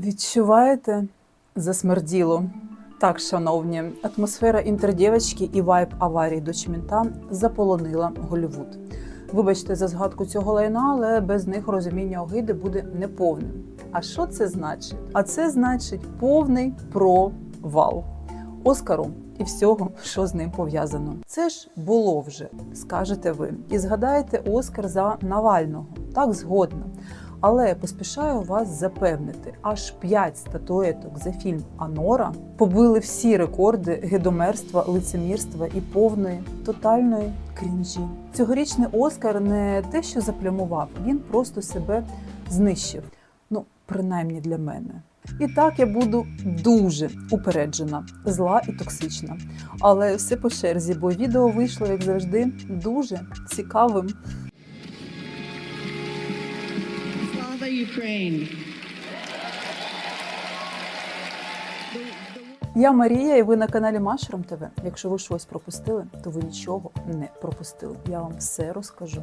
Відчуваєте? Засмерділо. Так, шановні, атмосфера інтердєвочки і вайб аварії дочмінта заполонила Голлівуд. Вибачте за згадку цього лайна, але без них розуміння огиди буде неповним. А що це значить? А це значить повний провал Оскару і всього, що з ним пов'язано. Це ж було вже, скажете ви. І згадаєте Оскар за Навального. Так згодна. Але поспішаю вас запевнити, аж 5 статуеток за фільм Анора побили всі рекорди гедомерства, лицемірства і повної тотальної крінжі. Цьогорічний Оскар не те, що заплямував, він просто себе знищив. Ну, принаймні для мене. І так я буду дуже упереджена, зла і токсична. Але все по черзі, бо відео вийшло, як завжди, дуже цікавим. Ukraine. Я Марія, і ви на каналі Машром ТВ. Якщо ви щось пропустили, то ви нічого не пропустили. Я вам все розкажу.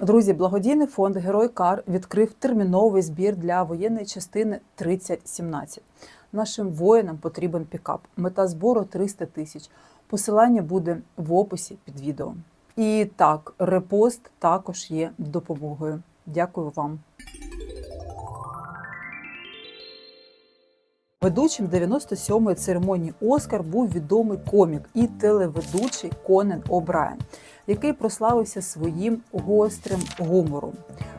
Друзі, благодійний фонд Герой Кар відкрив терміновий збір для воєнної частини 3017. Нашим воїнам потрібен пікап. Мета збору 300 тисяч. Посилання буде в описі під відео. І так, репост також є допомогою. Дякую вам. Ведучим 97-ї церемонії Оскар був відомий комік і телеведучий Конен О'Брайен, який прославився своїм гострим гумором.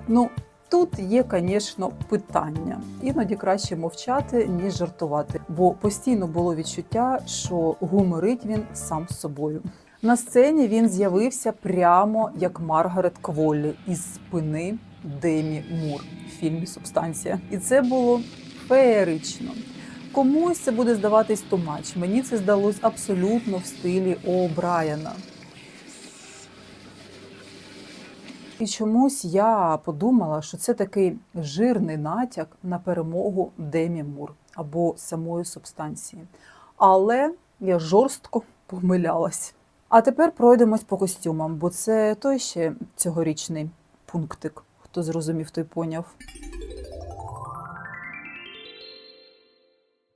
Ну, тут є, звісно, питання. Іноді краще мовчати, ніж жартувати, бо постійно було відчуття, що гуморить він сам з собою. На сцені він з'явився прямо як Маргарет Кволлі із спини Демі Мур в фільмі Субстанція. І це було феєрично. Комусь це буде здаватись тумач. Мені це здалось абсолютно в стилі О'Брайена. І чомусь я подумала, що це такий жирний натяк на перемогу Демі Мур або самої субстанції. Але я жорстко помилялась. А тепер пройдемось по костюмам, бо це той ще цьогорічний пунктик. Хто зрозумів, той поняв.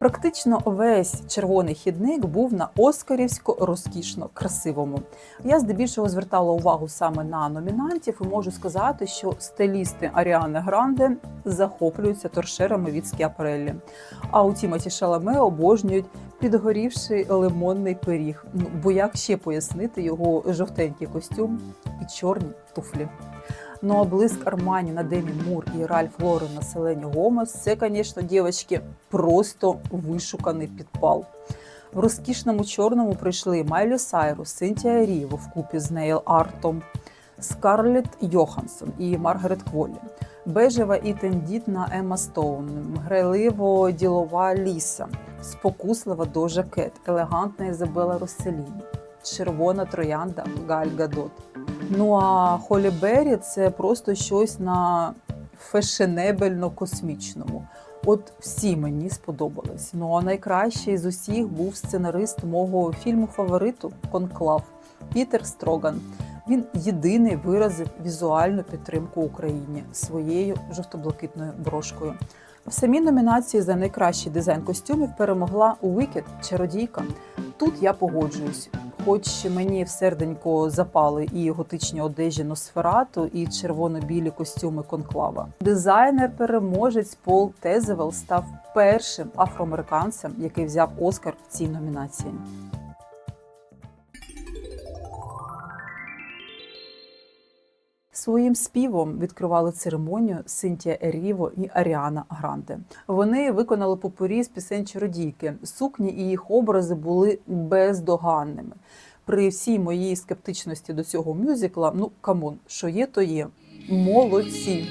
Практично весь червоний хідник був на Оскарівсько розкішно красивому. Я здебільшого звертала увагу саме на номінантів і можу сказати, що стилісти Аріани Гранде захоплюються торшерами від Скіапареллі. А у Тімоті Шаламе обожнюють підгорівший лимонний пиріг. Ну бо як ще пояснити його жовтенький костюм і чорні туфлі. Ну а блиск Армані на Демі Мур і Ральф Лорен на Селені Гомес це, звісно, дівчатки, просто вишуканий підпал. В розкішному чорному прийшли Майлі Сайрус, Синтія Ріво вкупі з Нейл Артом, Скарлетт Йоханссон і Маргарет Кволлі, бежева і тендітна Емма Стоун, грайливо ділова Ліса, спокуслива Дожа Кет, елегантна Ізабела Росселіні, червона троянда Галь Гадот. Ну а Холі Беррі це просто щось на фешенебельно-космічному. От всі мені сподобались. Ну а найкращий з усіх був сценарист мого фільму фавориту Конклав Пітер Строган. Він єдиний виразив візуальну підтримку Україні своєю жовто-блакитною брошкою. В самій номінації за найкращий дизайн костюмів перемогла Уікет Чародійка. Тут я погоджуюсь. Хоч мені в серденько запали і готичні одежі Носферату, і червоно-білі костюми конклава. Дизайнер-переможець Пол Тезевел став першим афроамериканцем, який взяв Оскар в цій номінації. Своїм співом відкривали церемонію Синтія Еріво і Аріана Гранде. Вони виконали попурі з пісень чародійки. Сукні і їх образи були бездоганними. При всій моїй скептичності до цього мюзикла, ну камон, що є, то є. Молодці.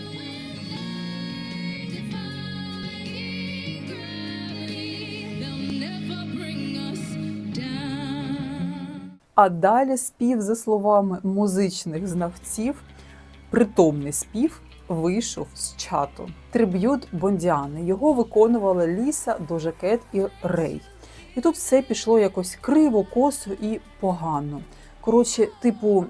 А далі спів, за словами музичних знавців, притомний спів вийшов з чату. Триб'ют Бондіани. Його виконували Ліса, Дожакет і Рей. І тут все пішло якось криво, косо і погано. Коротше, типу,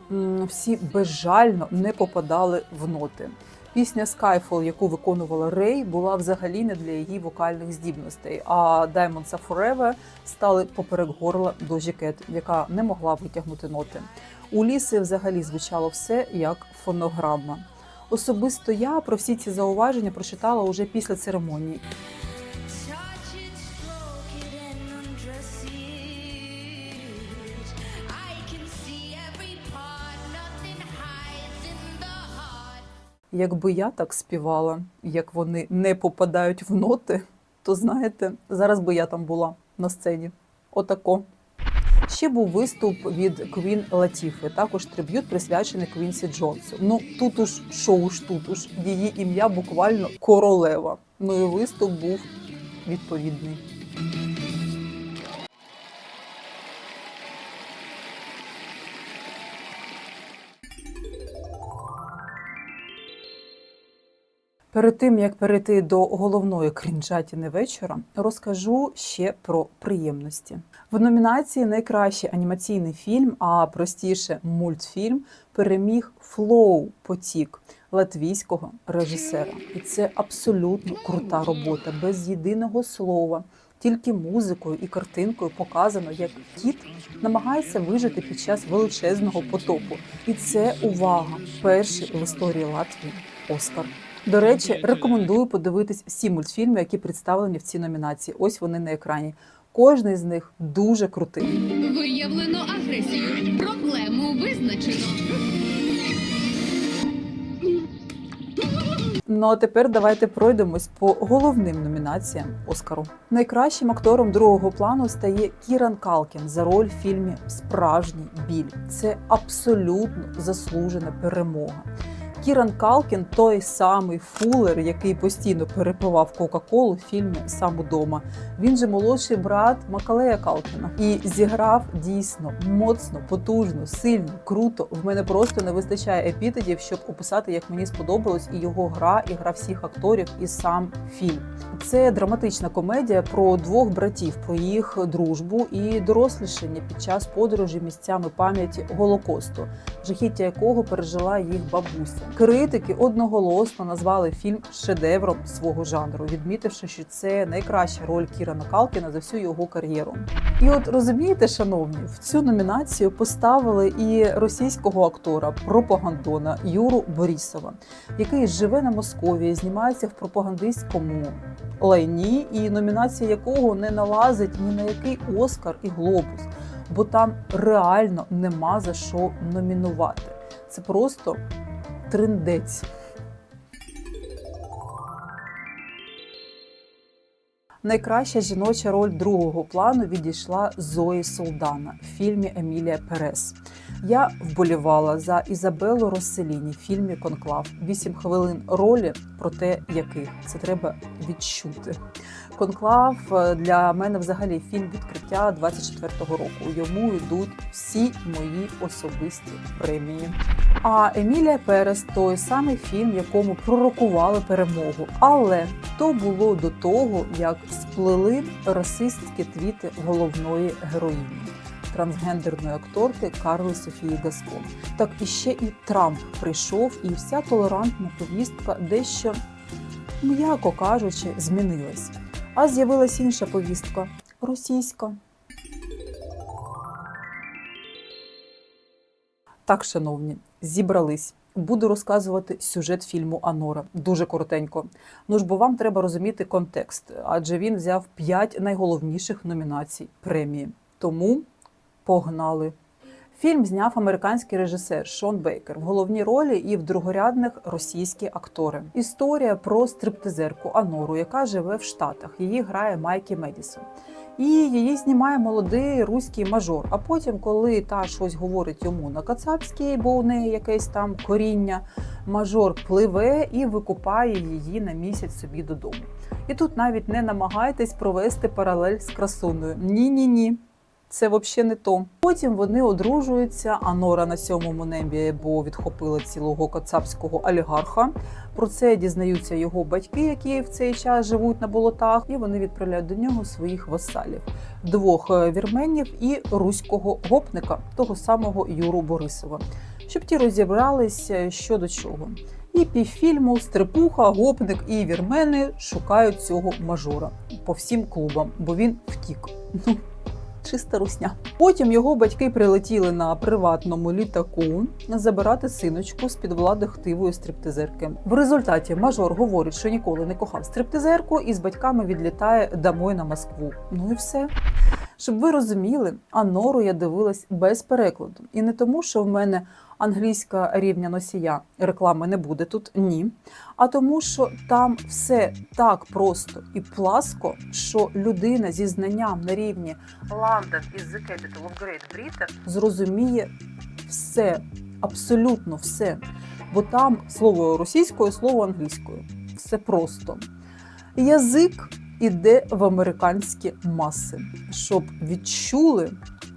всі безжально не попадали в ноти. Пісня Skyfall, яку виконувала Рей, була взагалі не для її вокальних здібностей. А Diamonds Are Forever стали поперек горла Дожі Кет, яка не могла витягнути ноти. У ліси взагалі звучало все як фонограма. Особисто я про всі ці зауваження прочитала уже після церемонії. Якби я так співала, як вони не попадають в ноти, то знаєте, зараз би я там була на сцені. Отако. Ще був виступ від Квін Латіфи, також триб'ют присвячений Квінсі Джонсу. Ну тут уж шоу ж тут уж її ім'я буквально королева. Ну і виступ був відповідний. Перед тим як перейти до головної крінжатіни вечора, розкажу ще про приємності. В номінації Найкращий анімаційний фільм, а простіше мультфільм, переміг Флоу Потік латвійського режисера. І це абсолютно крута робота, без єдиного слова. Тільки музикою і картинкою показано, як кіт намагається вижити під час величезного потопу. І це увага! Перший в історії Латвії Оскар. До речі, рекомендую подивитись всі мультфільми, які представлені в цій номінації. Ось вони на екрані. Кожний з них дуже крутий. Виявлено агресію. Проблему визначено. Ну а тепер давайте пройдемось по головним номінаціям Оскару. Найкращим актором другого плану стає Кіран Калкін за роль в фільмі Справжній біль. Це абсолютно заслужена перемога. Кіран Калкін той самий фулер, який постійно перепивав Кока-Колу в фільмі Сам удома. Він же молодший брат Макалея Калкіна і зіграв дійсно моцно, потужно, сильно, круто. В мене просто не вистачає епітетів, щоб описати, як мені сподобалось і його гра, і гра всіх акторів, і сам фільм. Це драматична комедія про двох братів, про їх дружбу і дорослішання під час подорожі місцями пам'яті Голокосту, жахіття якого пережила їх бабуся. Критики одноголосно назвали фільм шедевром свого жанру, відмітивши, що це найкраща роль Кірана Калкіна за всю його кар'єру. І от розумієте, шановні, в цю номінацію поставили і російського актора пропагандона Юру Борісова, який живе на Московії, знімається в пропагандистському лайні, і номінація якого не налазить ні на який Оскар і Глобус, бо там реально нема за що номінувати. Це просто триндець. Найкраща жіноча роль другого плану відійшла Зої Солдана в фільмі Емілія Перес. Я вболівала за Ізабелу Росселіні в фільмі Конклав. Вісім хвилин ролі про те, яких це треба відчути. Конклав е, для мене взагалі фільм відкриття 24-го року. Йому йдуть всі мої особисті премії. А Емілія Перес той самий фільм, якому пророкували перемогу. Але то було до того, як сплели расистські твіти головної героїні трансгендерної акторки Карли Софії Гаскон. Так і ще і Трамп прийшов, і вся толерантна повістка дещо, м'яко кажучи, змінилась. А з'явилась інша повістка російська. Так, шановні, зібрались. Буду розказувати сюжет фільму Анора дуже коротенько. Ну ж бо вам треба розуміти контекст, адже він взяв п'ять найголовніших номінацій премії. Тому погнали. Фільм зняв американський режисер Шон Бейкер в головній ролі і в другорядних російські актори. Історія про стриптизерку Анору, яка живе в Штатах. Її грає Майкі Медісон. І її знімає молодий руський мажор. А потім, коли та щось говорить йому на кацапській, бо у неї якесь там коріння, мажор пливе і викупає її на місяць собі додому. І тут навіть не намагайтесь провести паралель з красуною. Ні, ні, ні. Це взагалі не то. Потім вони одружуються, а Нора на сьомому небі, бо відхопила цілого кацапського олігарха. Про це дізнаються його батьки, які в цей час живуть на болотах, і вони відправляють до нього своїх васалів: двох е, вірменів і руського гопника, того самого Юру Борисова, щоб ті розібралися що до чого. І півфільму Стрепуха, гопник і вірмени шукають цього мажора по всім клубам, бо він втік. Чиста русня. Потім його батьки прилетіли на приватному літаку забирати синочку з під влади хтивої стриптизерки. В результаті мажор говорить, що ніколи не кохав стриптизерку, і з батьками відлітає домой на Москву. Ну і все. Щоб ви розуміли, Анору я дивилась без перекладу. І не тому, що в мене англійська рівня носія реклами не буде тут, ні. А тому, що там все так просто і пласко, що людина зі знанням на рівні London is the capital of Great Britain зрозуміє все, абсолютно все. Бо там слово російською, слово англійською. Все просто. Язик іде в американські маси, щоб відчули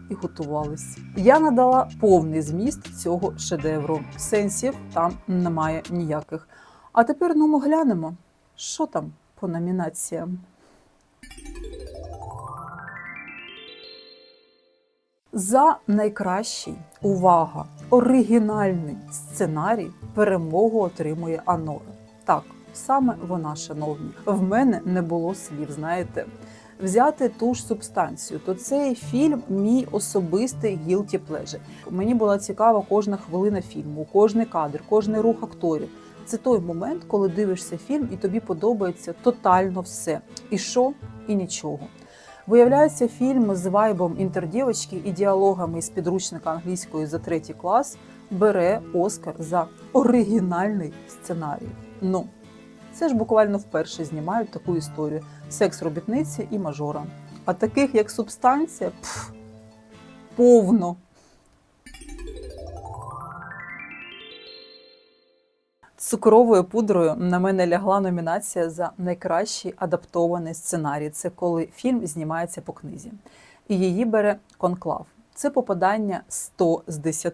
і готувались. Я надала повний зміст цього шедевру. Сенсів там немає ніяких. А тепер ну ми глянемо, що там по номінаціям. За найкращий увага, оригінальний сценарій перемогу отримує Анора. Так, саме вона, шановні. В мене не було слів, знаєте. Взяти ту ж субстанцію, то цей фільм мій особистий guilty pleasure. Мені була цікава кожна хвилина фільму, кожний кадр, кожний рух акторів. Це той момент, коли дивишся фільм, і тобі подобається тотально все. І що, і нічого. Виявляється, фільм з вайбом інтердівочки і діалогами з підручника англійської за третій клас бере Оскар за оригінальний сценарій. Ну, це ж буквально вперше знімають таку історію: секс робітниці і мажора. А таких як субстанція пф, повно. Цукровою пудрою на мене лягла номінація за найкращий адаптований сценарій. Це коли фільм знімається по книзі. І її бере конклав. Це попадання 100 з 10.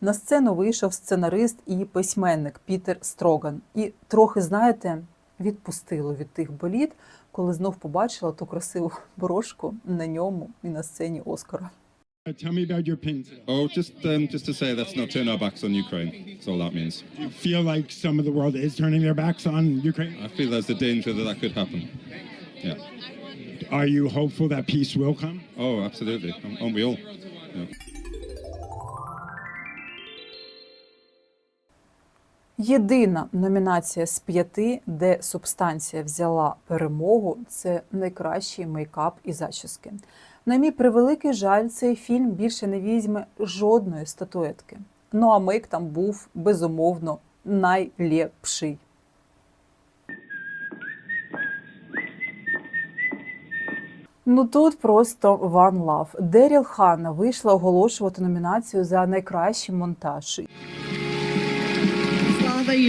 На сцену вийшов сценарист і письменник Пітер Строган. І трохи, знаєте, відпустило від тих боліт, коли знов побачила ту красиву борошку на ньому і на сцені Оскара. Uh, Tell me about your opinions. Oh, just um, just to say, let's not turn our backs on Ukraine. That's all that means. Do you feel like some of the world is turning their backs on Ukraine? I feel there's a danger that that could happen. Yeah. Are you hopeful that peace will come? Oh, absolutely. Aren't we all? Yeah. Єдина номінація з п'яти, де субстанція взяла перемогу, це найкращий мейкап і зачіски. На мій превеликий жаль, цей фільм більше не візьме жодної статуетки. Ну а мейк там був безумовно найлепший. Ну тут просто one love. Деріл Ханна вийшла оголошувати номінацію за найкращий монтаж.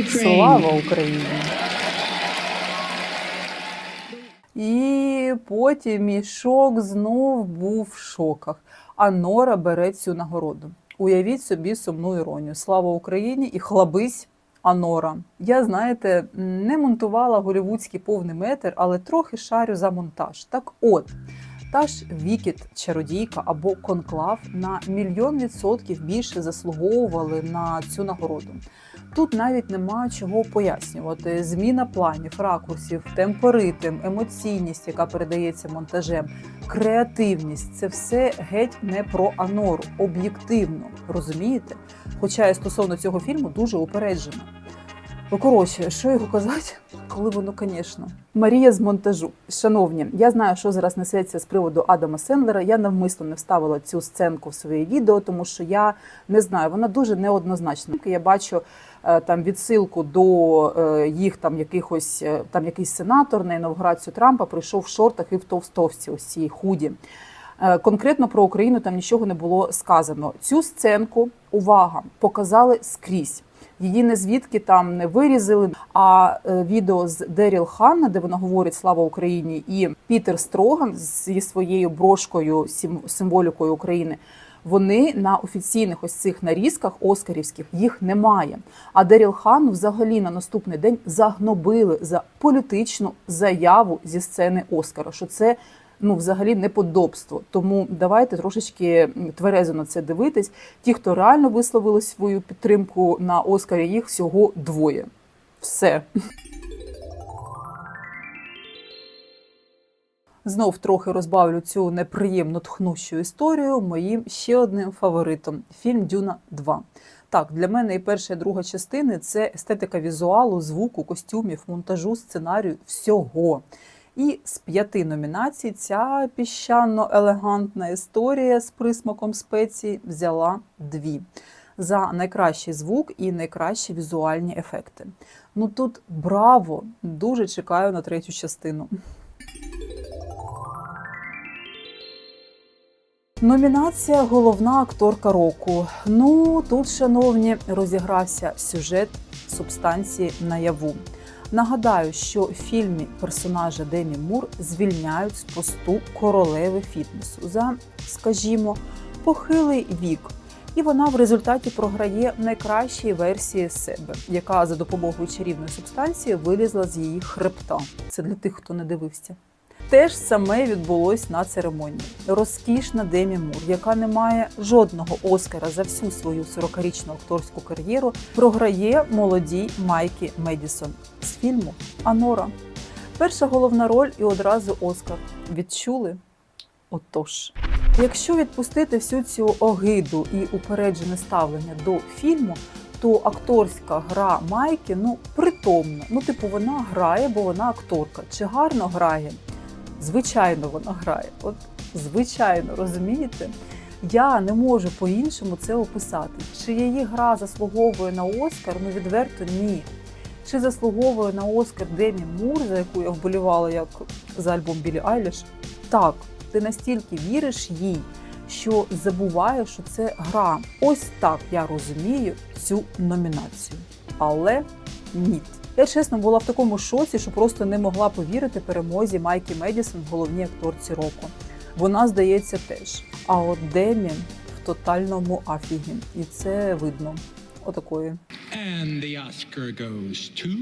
Слава Україні! І потім мішок знов був в шоках. А Нора бере цю нагороду. Уявіть собі сумну іронію. Слава Україні і хлабись Анора. Я, знаєте, не монтувала голівудський повний метр, але трохи шарю за монтаж. Так от. Та ж Вікіт, чародійка або конклав на мільйон відсотків більше заслуговували на цю нагороду. Тут навіть нема чого пояснювати. Зміна планів, ракурсів, темпоритм, емоційність, яка передається монтажем, креативність це все геть не про Анору, об'єктивно. Розумієте? Хоча я стосовно цього фільму дуже упереджена. Ну, коротше, що його казати, коли воно, звісно. Марія з монтажу. Шановні, я знаю, що зараз несеться з приводу Адама Сендлера. Я навмисно не вставила цю сценку в своє відео, тому що я не знаю, вона дуже неоднозначна. Я бачу е, там відсилку до е, їх там якихось е, там якийсь сенатор на інавгурацію Трампа прийшов в шортах і в товстовці, ось цій худі. Е, Конкретно про Україну там нічого не було сказано. Цю сценку, увага, показали скрізь. Її не звідки там не вирізали. А е, відео з Деріл Ханна, де вона говорить Слава Україні, і Пітер Строган зі своєю брошкою, сим- символікою України. Вони на офіційних ось цих нарізках оскарівських їх немає. А Деріл Хану взагалі на наступний день загнобили за політичну заяву зі сцени Оскара. Що це ну взагалі неподобство. Тому давайте трошечки тверезо на це дивитись. Ті, хто реально висловили свою підтримку на Оскарі, їх всього двоє. Все. Знов трохи розбавлю цю неприємно тхнущу історію моїм ще одним фаворитом фільм Дюна 2. Так, для мене і перша, і друга частини це естетика візуалу, звуку, костюмів, монтажу, сценарію, всього. І з п'яти номінацій ця піщано-елегантна історія з присмаком спецій взяла дві за найкращий звук і найкращі візуальні ефекти. Ну тут браво! Дуже чекаю на третю частину. Номінація Головна акторка року. Ну тут, шановні, розігрався сюжет субстанції наяву. Нагадаю, що в фільмі персонажа Демі Мур звільняють з посту королеви фітнесу за, скажімо, похилий вік. І вона в результаті програє найкращій версії себе, яка за допомогою чарівної субстанції вилізла з її хребта. Це для тих, хто не дивився. Те ж саме відбулось на церемонії. Розкішна Демі Мур, яка не має жодного Оскара за всю свою 40-річну акторську кар'єру, програє молодій Майкі Медісон з фільму Анора. Перша головна роль і одразу Оскар. Відчули? Отож, якщо відпустити всю цю огиду і упереджене ставлення до фільму, то акторська гра Майки ну притомна. Ну, типу, вона грає, бо вона акторка. Чи гарно грає? Звичайно, вона грає. От звичайно, розумієте? Я не можу по-іншому це описати. Чи її гра заслуговує на Оскар? Ну відверто ні. Чи заслуговує на Оскар Демі Мур, за яку я вболівала як за альбом Білі Айліш? Так, ти настільки віриш їй, що забуваєш, що це гра. Ось так я розумію цю номінацію. Але ні. Я чесно була в такому шоці, що просто не могла повірити перемозі Майкі Медісон в головній акторці року. Вона, здається, теж. А от Демі в тотальному афігі. І це видно. Отакої. And the Oscar goes to.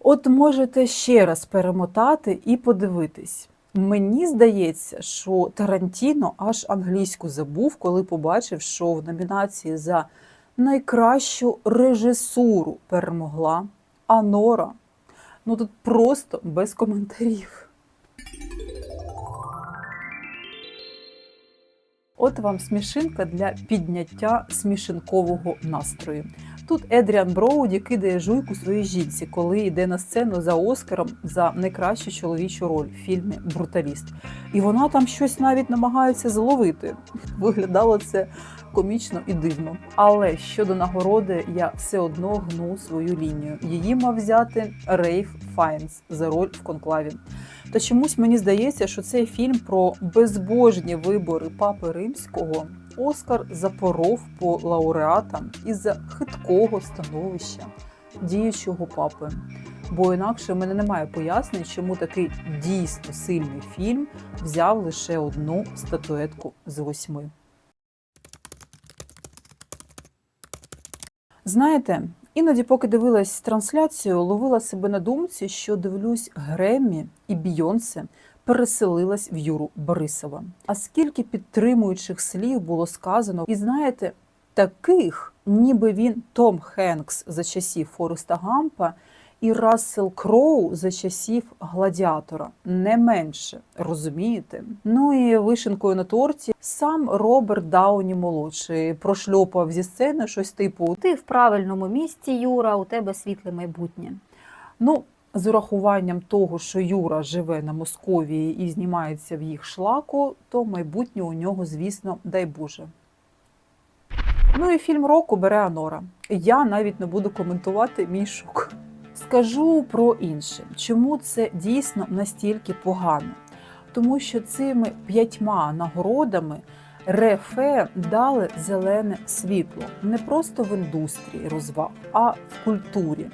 От можете ще раз перемотати і подивитись. Мені здається, що Тарантіно аж англійську забув, коли побачив, що в номінації за найкращу режисуру перемогла Анора. Ну тут просто без коментарів. От вам смішинка для підняття смішинкового настрою. Тут Едріан Броуді кидає жуйку своїй жінці, коли йде на сцену за Оскаром за найкращу чоловічу роль в фільмі Бруталіст. І вона там щось навіть намагається зловити. Виглядало це комічно і дивно. Але щодо нагороди, я все одно гну свою лінію. Її мав взяти Рейф Файнс за роль в конклаві. Та чомусь мені здається, що цей фільм про безбожні вибори папи римського Оскар запоров по лауреатам із-за хиткого становища діючого папи. Бо інакше в мене немає пояснень, чому такий дійсно сильний фільм взяв лише одну статуетку з восьми. Знаєте, іноді, поки дивилась трансляцію, ловила себе на думці, що дивлюсь Греммі і Бійонсе переселилась в Юру Борисова. А скільки підтримуючих слів було сказано, і знаєте, таких, ніби він Том Хенкс за часів Фореста Гампа і Рассел Кроу за часів гладіатора, не менше, розумієте? Ну і вишенкою на торті сам Роберт Дауні молодший прошльопав зі сцени щось типу: Ти в правильному місці, Юра, у тебе світле майбутнє. Ну, з урахуванням того, що Юра живе на Московії і знімається в їх шлаку, то майбутнє у нього, звісно, дай Боже. Ну і фільм року бере Анора. Я навіть не буду коментувати мій шок. Скажу про інше, чому це дійсно настільки погано. Тому що цими п'ятьма нагородами Рефе дали зелене світло не просто в індустрії розваг, а в культурі.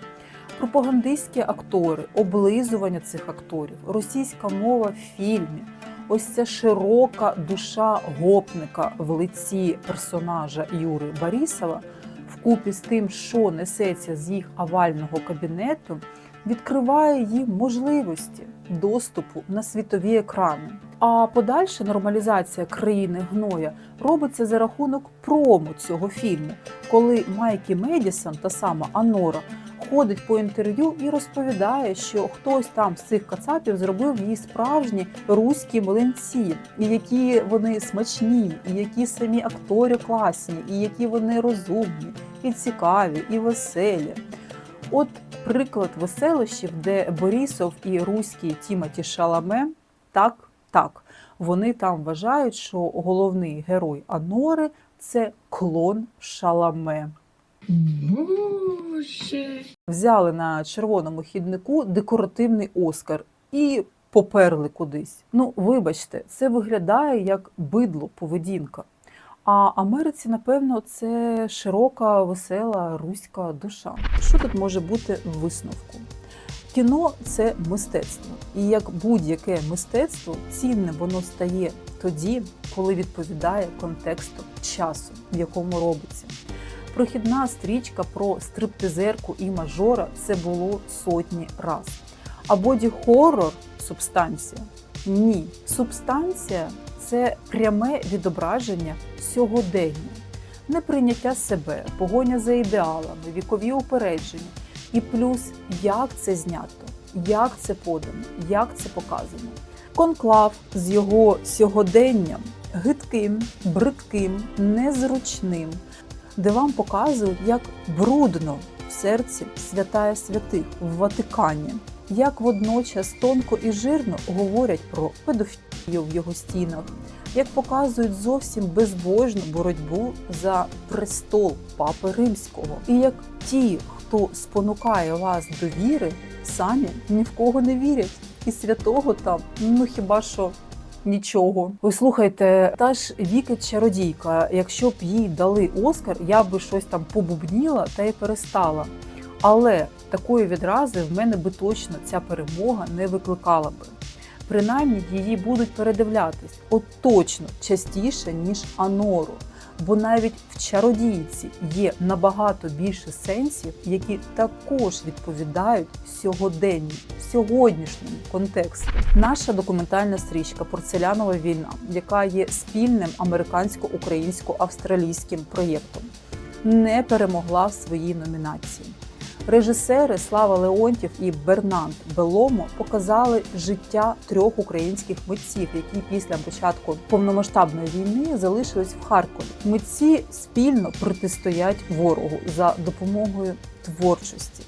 Пропагандистські актори, облизування цих акторів, російська мова в фільмі, ось ця широка душа гопника в лиці персонажа Юри Борисова, вкупі з тим, що несеться з їх овального кабінету, відкриває їм можливості доступу на світові екрани. А подальша нормалізація країни гноя робиться за рахунок промо цього фільму, коли Майкі Медісон, та сама Анора, ходить по інтерв'ю і розповідає, що хтось там з цих кацапів зробив їй справжні руські млинці, і які вони смачні, і які самі актори класні, і які вони розумні, і цікаві, і веселі. От приклад веселощів, де Борисов і руський Тімоті Шаламе так, так, вони там вважають, що головний герой Анори це клон Шаламе. Взяли на червоному хіднику декоративний Оскар і поперли кудись. Ну, вибачте, це виглядає як бидло поведінка. А Америці, напевно, це широка, весела руська душа. Що тут може бути в висновку? Кіно це мистецтво, і як будь-яке мистецтво, цінне воно стає тоді, коли відповідає контексту часу, в якому робиться. Прохідна стрічка про стриптизерку і мажора це було сотні раз. А боді-хоррор субстанція? Ні. Субстанція це пряме відображення сьогодення, неприйняття себе, погоня за ідеалами, вікові упередження. І плюс, як це знято, як це подано, як це показано. Конклав з його сьогоденням гидким, бридким, незручним, де вам показують, як брудно в серці святая святих в Ватикані, як водночас тонко і жирно говорять про педофілію в його стінах, як показують зовсім безбожну боротьбу за престол Папи Римського, і як ті, хто спонукає вас до віри, самі ні в кого не вірять, і святого там ну хіба що. Нічого. Ви слухайте, та ж Віка чародійка. Якщо б їй дали Оскар, я би щось там побубніла та й перестала. Але такої відрази в мене би точно ця перемога не викликала би. Принаймні її будуть передивлятись от точно частіше, ніж Анору. Бо навіть в чародійці є набагато більше сенсів, які також відповідають сьогоденню, сьогоднішньому контексту. Наша документальна стрічка Порцелянова війна, яка є спільним американсько-українсько-австралійським проєктом, не перемогла в своїй номінації. Режисери Слава Леонтів і Бернанд Беломо показали життя трьох українських митців, які після початку повномасштабної війни залишились в Харкові. Митці спільно протистоять ворогу за допомогою творчості,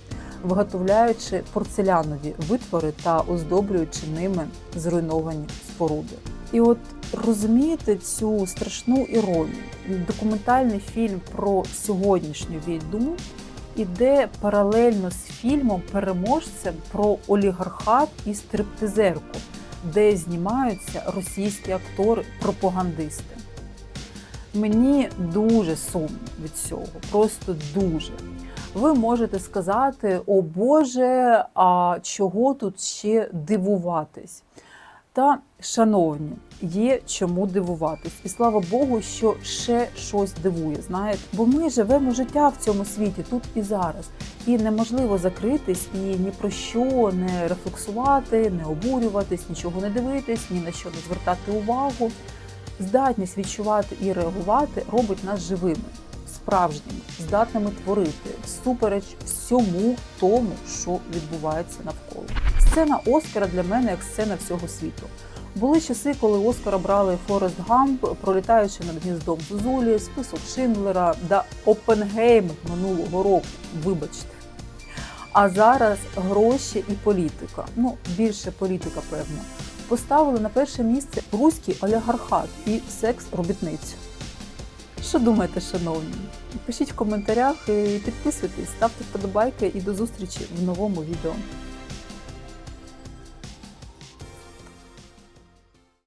виготовляючи порцелянові витвори та оздоблюючи ними зруйновані споруди. І от розумієте цю страшну іронію. Документальний фільм про сьогоднішню війну іде паралельно з фільмом переможцем про олігархат і стриптизерку, де знімаються російські актори-пропагандисти. Мені дуже сумно від цього, просто дуже. Ви можете сказати, о Боже, а чого тут ще дивуватись? Та, шановні, є чому дивуватись, і слава Богу, що ще щось дивує. Знаєте, бо ми живемо життя в цьому світі тут і зараз, і неможливо закритись і ні про що не рефлексувати, не обурюватись, нічого не дивитись, ні на що не звертати увагу. Здатність відчувати і реагувати робить нас живими, справжніми, здатними творити всупереч всьому тому, що відбувається навколо. Сцена Оскара для мене як сцена всього світу. Були часи, коли Оскара брали Форест Гамп, пролітаючи над гніздом Зузулі, список Шиндлера да Опенгеймер минулого року. Вибачте. А зараз гроші і політика. Ну, більше політика, певно. Поставили на перше місце руський олігархат і секс-робітницю. Що думаєте, шановні? Пишіть в коментарях і підписуйтесь, ставте вподобайки і до зустрічі в новому відео.